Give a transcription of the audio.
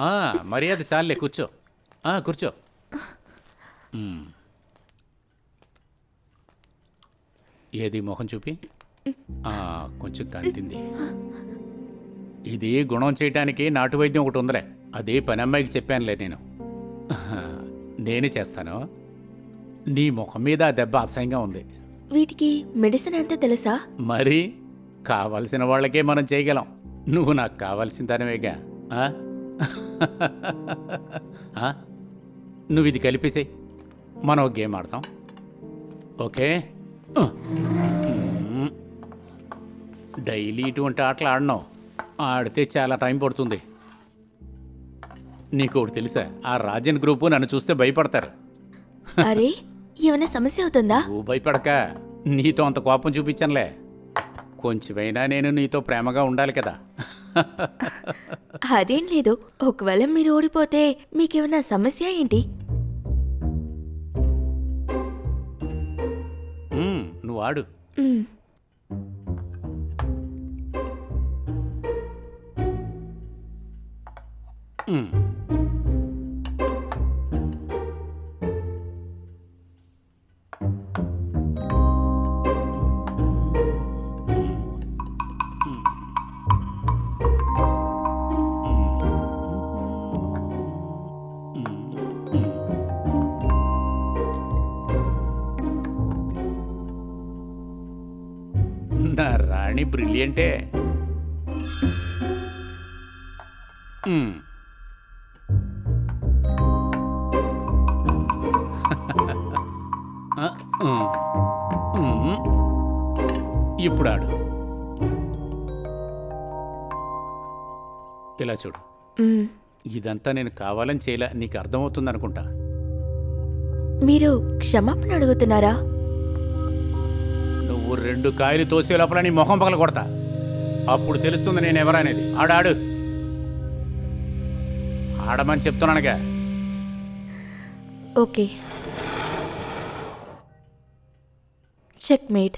ఆ, మర్యాద చాలే కూర్చో. ఆ, కూర్చో. ఏది మొహం చూపి? ఆ, కొంచెం కంతింది ఇది గుణం చేయటానికి నాటు వైద్యం ఒకటి ఉందిలే. అది పని అమ్మాయికి చెప్పానులే నేను. నేనే చేస్తాను. నీ ముఖం మీద ఆ దెబ్బ అసహ్యంగా ఉంది. వీటికి మెడిసిన్ అంతా తెలుసా? మరి కావలసిన వాళ్ళకే మనం చేయగలం. నువ్వు నాకు కావాల్సిన దానివేగా ఆ? నువ్వు ఇది కలిపేసేయ్. మనం ఒక గేమ్ ఆడతాం. ఓకే. డైలీ ఇటువంటి ఆటలు ఆడినావు ఆడితే చాలా టైం పడుతుంది. నీకు ఒకటి తెలుసా? ఆ రాజన్ గ్రూపు నన్ను చూస్తే భయపడతారు. అరే ఏమైనా సమస్య అవుతుందా? నువ్వు భయపడక. నీతో అంత కోపం చూపించనులే. కొంచెమైనా నేను నీతో ప్రేమగా ఉండాలి కదా. అదేం లేదు. ఒకవేళ మీరు ఓడిపోతే మీకేమైనా సమస్య ఏంటి? నువ్వు ఆడు. మ్మ్. నా రాణి బ్రిలియంటే. ఇప్పుడు ఆడు ఇలా చూడు. ఇదంతా నేను కావాలని చేయలే నీకు అర్థమవుతుంది అనుకుంటా మీరు క్షమాపణ అడుగుతున్నారా? రెండు కాయలు తోసే లోపల నీ మొహం పగల కొడతా. అప్పుడు తెలుస్తుంది నేను ఎవరనేది. ఆడాడు ఆడమని చెప్తున్నానుగా. ఓకే. Check made.